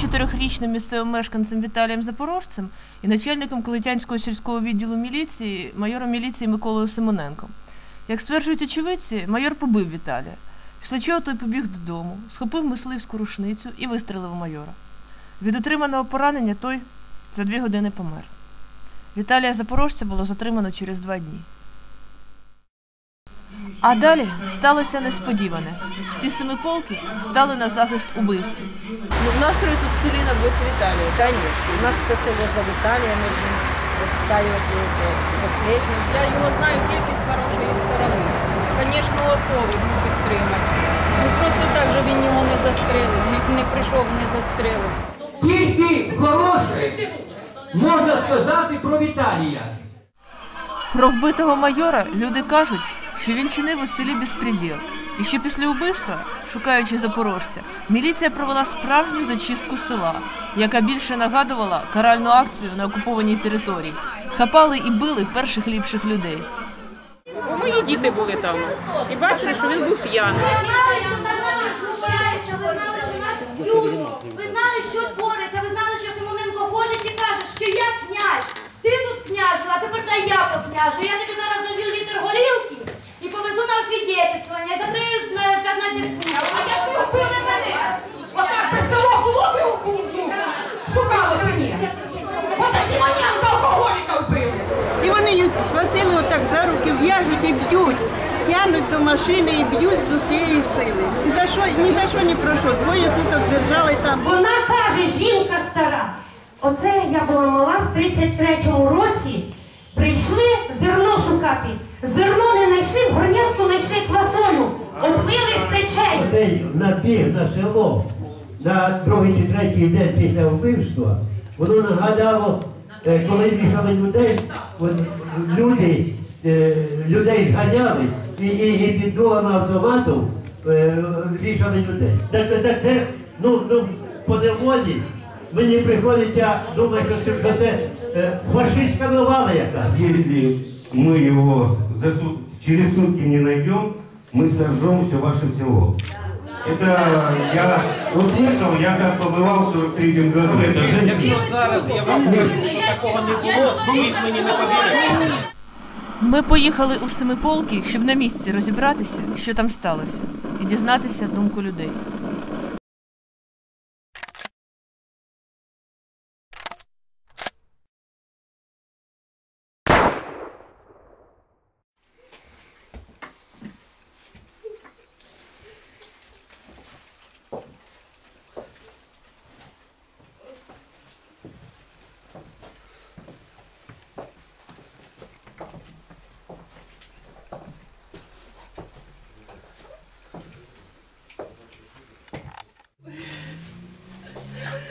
24-річним місцевим мешканцем Віталієм Запорожцем і начальником Калитянського сільського відділу міліції, майором міліції Миколою Симоненком. Як стверджують очевидці, майор побив Віталія. Після чого той побіг додому, схопив мисливську рушницю і вистрелив майора. Від отриманого поранення той за дві години помер. Віталія Запорожця було затримано через два дні. А далі сталося несподіване. Всі семиполки стали на захист убивці. Ну, настрої тут в селі на боці Віталія. Конечно. У нас все село за Віталія, ми ж відстають останнім. Я його знаю тільки з хорошої сторони. Звісно, готовий був підтримати. Ну просто так же він його не застрелив, не, не прийшов і не застрелив. Тільки хороше можна сказати про Віталія. Про вбитого майора люди кажуть, що він чинив у селі безпреділ. І що після вбивства, шукаючи запорожця, міліція провела справжню зачистку села, яка більше нагадувала каральну акцію на окупованій території. Хапали і били перших ліпших людей. Бо мої діти були там і бачили, що він був п'яний. Ви знали, що народ знущається, ви знали, що нас б'ють. Ви знали, що твориться, ви знали, що Симоненко ходить і каже, що я князь. Ти тут княжила, а тепер дай я покняжу. Я тобі зараз залью літр горілки і повезу на освідетельствування, і закрию на 15 суток. А як ви вбили мене? Отак без село хлопів у кухню шукали чи ні? Отак Симоненко алкоголіка вбили. І вони їх схватили отак за руки, в'яжуть і б'ють, тягнуть до машини і б'ють з усієї сили. І за що, ні за що, ні про що. Двоє суток держали там. Вона каже, жінка стара. Оце я була мала в 33-му році. Прийшли зерно шукати. Зерно не знайшли, в горнятку знайшли квасолю. Оббили сечей. Цей набіг на село на другий чи третій день після вбивства, воно нагадало, е, коли вішали людей, люди, е, людей зганяли і, і, і під дулами автомату е, вішали людей. Так, так, так це, ну, ну, по неволі мені приходиться думати, що це, що це е, фашистська навала якась. Если мы его за сут- через сутки не найдем, мы сожжем все ваше село. Это я услышал, я как побывал в 43 году, это женщина. Якщо зараз я вам скажу, що такого не було, ви мені не повірите. Ми поїхали у Семиполки, щоб на місці розібратися, що там сталося, і дізнатися думку людей.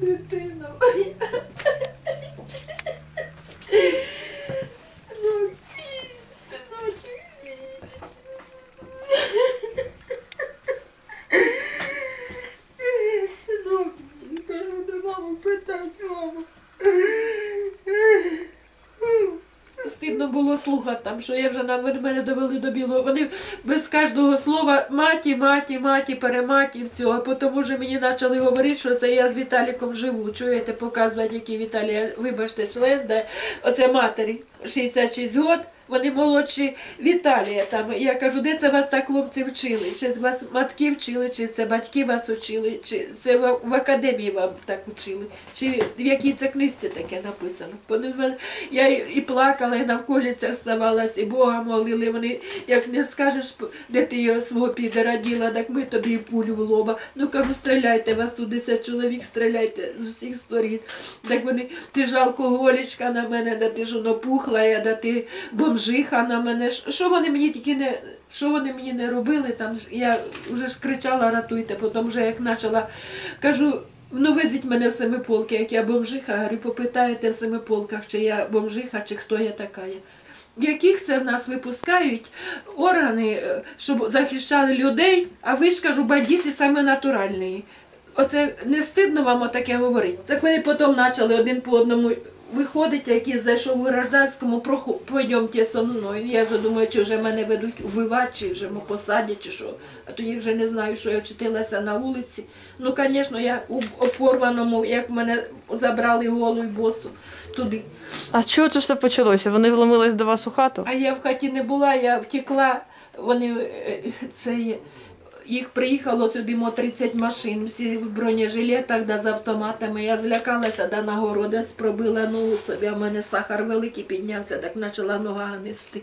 Дитина моя. Синок, синочок мій. Синок мій, кажу до маму, питать маму. Стидно було слухати там, що я вже на мене довели до білого. Вони без кожного слова маті, маті, маті, перематі, все. А потім вже мені почали говорити, що це я з Віталіком живу. Чуєте, показувати, який Віталій, вибачте, член, де оце матері 66 років. Вони молодші Віталія там. Я кажу, де це вас так хлопці вчили? Чи вас матки вчили, чи це батьки вас учили, чи це в, академії вам так учили, чи в якій це книжці таке написано? Я і, плакала, і на вколіцях ставалась, і Бога молили. Вони, як не скажеш, де ти його свого підера діла, так ми тобі пулю в лоба. Ну кажу, стріляйте, вас тут 10 чоловік, стріляйте з усіх сторін. Так вони, ти ж алкоголічка на мене, да ти ж воно пухла, я, да ти бомжиха на мене. Що вони мені тільки не. Що вони мені не робили, там я вже ж кричала, ратуйте, потім вже як почала, кажу, ну везіть мене в семиполки, як я бомжиха, говорю, попитаєте в семиполках, чи я бомжиха, чи хто я така. Яких це в нас випускають органи, е, щоб захищали людей, а ви ж кажу, бандити саме натуральні. оце не стидно вам отаке говорити. Так вони потім почали один по одному виходити, якийсь зайшов у гражданському, пойдемте со мною. Я вже думаю, чи вже мене ведуть убивати, чи вже посадять, чи що. А тоді вже не знаю, що я вчителася на вулиці. Ну, звісно, я у опорваному, як мене забрали голу й босу туди. А з чого це все почалося? Вони вломились до вас у хату? А я в хаті не була, я втекла. Вони е, це є- їх приїхало сюди мо 30 машин, всі в бронежилетах да з автоматами. Я злякалася, да на городець пробила ногу собі, а в мене сахар великий піднявся, так почала нога нести.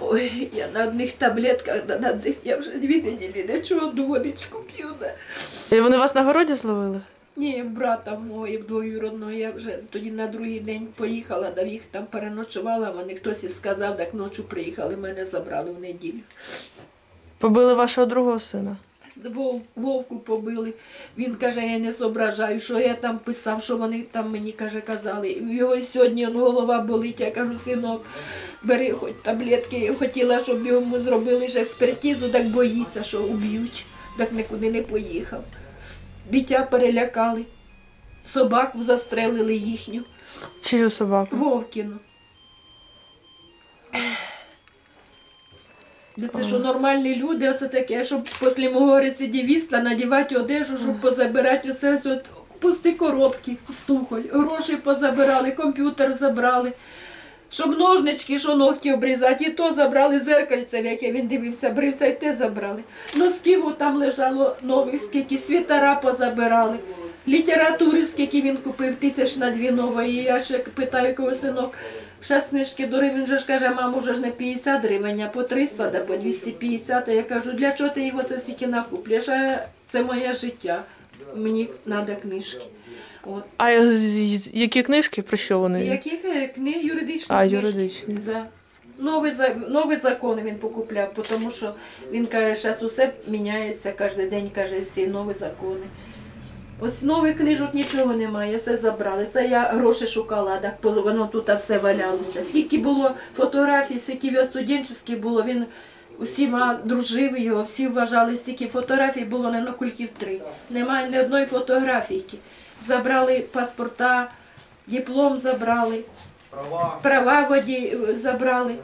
Ой, я на одних таблетках, да на одних, я вже дві неділі нічого, одну водичку п'ю. Да. І вони вас на городі зловили? Ні, брата мого і двоюродного я вже тоді на другий день поїхала, да їх там переночувала, вони хтось і сказав, так ночі приїхали, мене забрали в неділю. Побили вашого другого сина? Вов, вовку побили. Він каже, я не зображаю, що я там писав, що вони там мені каже, казали. Його сьогодні он, голова болить. Я кажу, синок, бери хоч таблетки. Я хотіла, щоб йому зробили ж експертизу, так боїться, що уб'ють, так нікуди не поїхав. Дитя перелякали, собаку застрелили їхню, Чию собаку? Вовкіну. Да Це що нормальні люди, оце таке, щоб після мого рецидивіста надівати одежу, щоб позабирати усе от пусті коробки, стухоль, гроші позабирали, комп'ютер забрали. Щоб ножнички, що ногті обрізати, і то забрали зеркальце, в яке він дивився, брився, і те забрали. Носків там лежало нових, скільки світара позабирали. Літератури, скільки він купив, тисяч на дві нової. І я ще питаю когось синок, ще книжки дори, він же ж каже, мамо, вже ж не 50 гривень, а по 300, да по 250. А я кажу, для чого ти його це стільки накуплюєш? А це моє життя. Мені треба книжки. От. А які книжки? Про що вони? Які книги юридичні? А, книжки. юридичні. Да. Новий, новий закон він покупляв, тому що він каже, зараз усе міняється кожен день, каже, всі нові закони. Ось нових книжок нічого немає, все забрали. Це я гроші шукала, так воно тут все валялося. Скільки було фотографій, скільки його студентських було, він усіма дружив його, всі вважали, скільки фотографій було не на кульків три. Немає ні одної фотографійки. Забрали паспорта, диплом забрали, права воді е, забрали.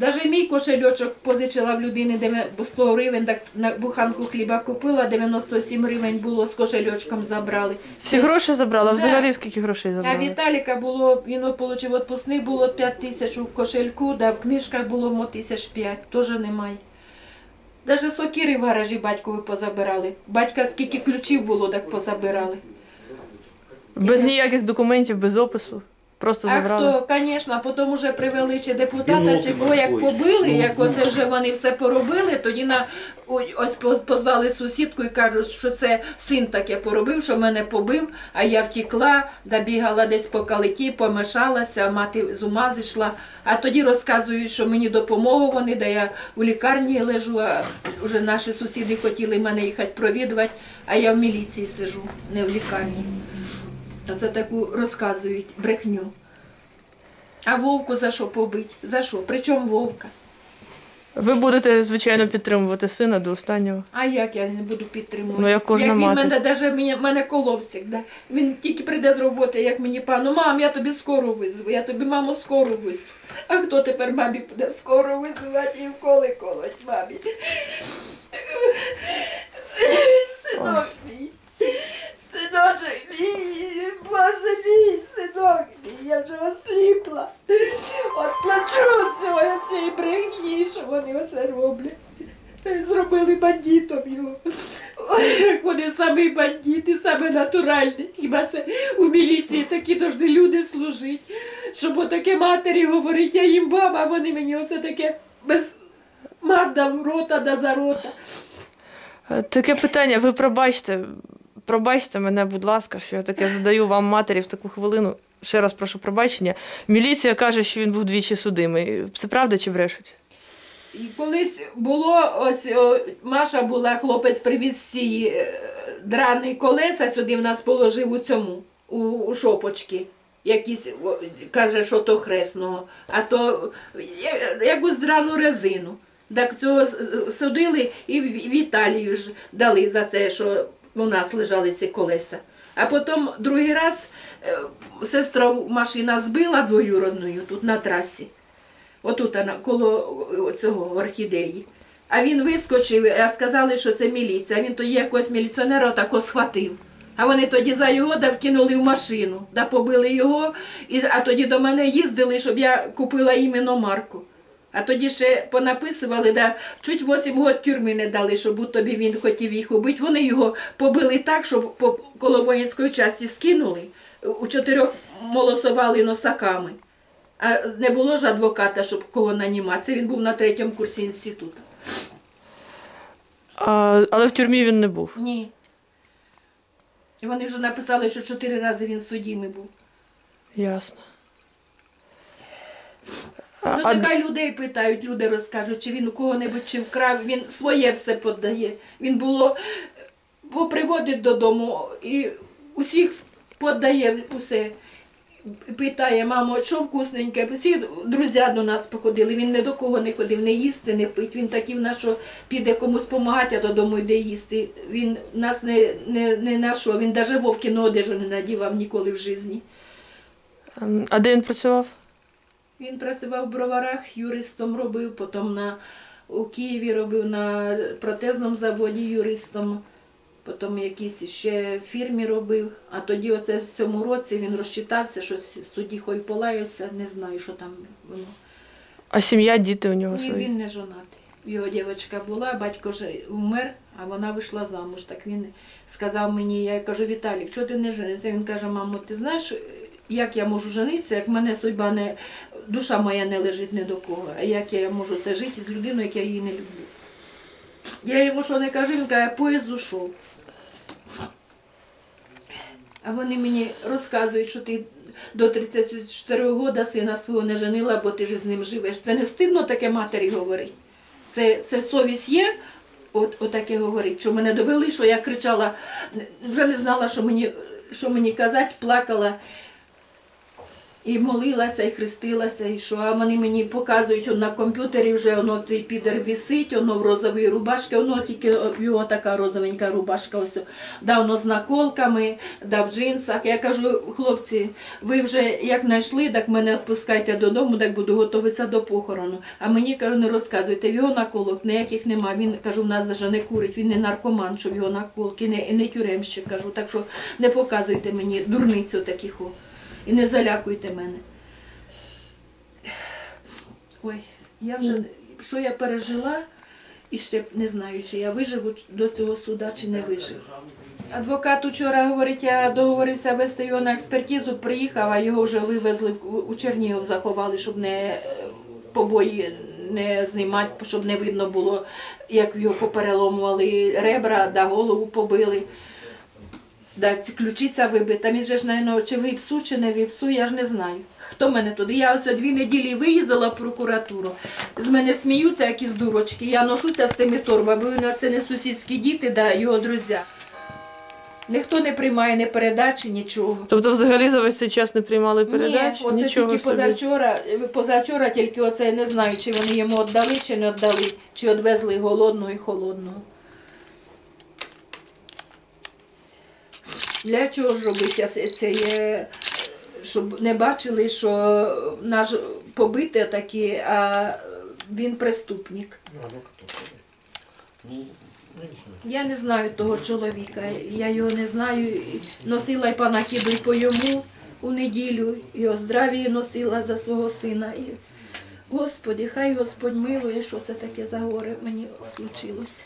Навіть мій кошельочок позичила в людини де 100 гривень, так на буханку хліба купила, 97 гривень було з кошельочком забрали. Всі гроші забрали? А Да. взагалі скільки грошей забрали? А? Віталіка було, він отримав відпускний, було 5 тисяч у кошельку, да, в книжках було тисяч 5, теж немає. Навіть сокири в гаражі батькові позабирали. Батька скільки ключів було, так позабирали. Без ніяких документів, без опису. Просто А хто, звісно, потім вже привели чи депутата, чи кого як побили, як оце вже вони все поробили, тоді на ось позвали сусідку і кажуть, що це син таке поробив, що мене побив, а я втікла, да бігала десь по калиті, помешалася, мати з ума зійшла. А тоді розказують, що мені допомогу вони, де я у лікарні лежу, а вже наші сусіди хотіли мене їхати провідувати, а я в міліції сижу, не в лікарні. Та це таку розказують брехню. А вовку за що побить? За що? Причому вовка? Ви будете, звичайно, підтримувати сина до останнього. А як я не буду підтримувати? Ну, як кожна він мати. мене, даже мене, мене колов всегда. Він тільки прийде з роботи, як мені пану, мам, я тобі скоро визву, я тобі, мамо, скоро визву. А хто тепер мамі буде скоро визивати і вколи колоть мамі? Синок мій. Синочок мій, боже мій, синок я вже осліпла. От плачу цього цієї брехні, що вони оце роблять. Зробили бандитом його. Ой, як вони самі бандити, саме натуральні. Хіба це у міліції такі должны люди служити, щоб отаке матері говорить, я їм баба, а вони мені оце таке без мат дав рота да за рота. Е, Таке питання, ви пробачте. Пробачте мене, будь ласка, що я таке задаю вам матері в таку хвилину. Ще раз прошу пробачення. Міліція каже, що він був двічі судимий. Це правда чи брешуть? І колись було, ось о, Маша була, хлопець привіз всі е, драні колеса сюди в нас положив у цьому, у, у шопочки. Якісь, о, каже, що то хресного, а то я- якусь драну резину. Так цього судили і в- Віталію ж дали за це, що у нас лежали ці колеса. А потім другий раз е, сестра машина збила двоюродною тут на трасі. Отут коло цього орхідеї. А він вискочив, а сказали, що це міліція. Він тоді якогось міліціонера отако схватив. А вони тоді за його да вкинули в машину, да побили його, а тоді до мене їздили, щоб я купила іменно марку. А тоді ще понаписували, да, чуть 8 років тюрми не дали, щоб будь тобі він хотів їх убити. Вони його побили так, щоб по коло воїнської часті скинули, у чотирьох молосували носаками. А не було ж адвоката, щоб кого нанімати. Це він був на третьому курсі інституту. А, але в тюрмі він не був. Ні. І вони вже написали, що чотири рази він судімий був. Ясно. Ну, нехай людей питають, люди розкажуть, чи він у кого-небудь чи вкрав, він своє все подає. Він було поприводить додому і усіх подає усе. Питає, мамо, що вкусненьке? Всі друзі до нас походили. Він ні до кого не ходив, не їсти, не пить. Він такий в нас, що піде комусь допомагати, а додому йде їсти. Він нас не, не, не на що, він навіть вовкіну одежу не надівав ніколи в житті. А де він працював? Він працював в броварах, юристом робив, потім на, у Києві робив на протезному заводі юристом, потім якійсь ще фірмі робив. А тоді оце в цьому році він розчитався, щось в суді хой полаявся, не знаю, що там воно. А сім'я, діти у нього Ні, свої? він не жонатий. Його дівчинка була, батько ж вмер, а вона вийшла замуж. Так він сказав мені, я кажу, Віталік, чого ти не женишся? Він каже, мамо, ти знаєш, як я можу женитися, як мене судьба не, душа моя не лежить ні до кого, а як я можу це жити з людиною, як я її не люблю. Я йому що не кажу, він каже, поїзд ушов. А вони мені розказують, що ти до 34 року сина свого не женила, бо ти ж з ним живеш. Це не стидно таке матері говорить. Це, це совість є, от, отаке говорить, що мене довели, що я кричала, вже не знала, що мені, що мені казати, плакала. І молилася, і хрестилася, і що. А вони мені показують на комп'ютері вже воно твій підер висить, воно в розовій рубашці, воно тільки його така розовенька рубашка, ось давно з наколками, да в джинсах. Я кажу, хлопці, ви вже як знайшли, так мене відпускайте додому, так буду готуватися до похорону. А мені кажу, не розказуйте, його наколок ніяких нема. Він кажу, в нас навіть не курить, він не наркоман, щоб його наколки, не, не тюремщик. Кажу, так що не показуйте мені дурницю таких. І не залякуйте мене. Ой, я вже що я пережила, і ще не знаю, чи я виживу до цього суда, чи не виживу. Адвокат учора говорить, я договорився вести його на експертизу, приїхав, а його вже вивезли у Чернігів, заховали, щоб не е, побої не знімати, щоб не видно було, як його попереломували ребра, да голову побили. Да, ключиця вибита. Він же ж, навіть, чи випсу, чи не випсу, я ж не знаю. Хто мене туди? Я ось дві неділі виїздила в прокуратуру. З мене сміються, якісь дурочки. Я ношуся з тими торбами, бо у нас це не сусідські діти, да, його друзі. Ніхто не приймає ні передачі, нічого. Тобто взагалі за весь цей час не приймали передач? Ні, оце Нічого тільки собі. позавчора, позавчора тільки оце не знаю, чи вони йому віддали, чи не віддали, чи відвезли голодного і холодного. Для чого ж робити це- є, щоб не бачили, що наш побите такі, а він преступник. Я не знаю того чоловіка, я його не знаю. Носила й панахіду й по йому у неділю, і оздравії носила за свого сина. Господи, хай Господь милує, що це таке за горе мені случилося.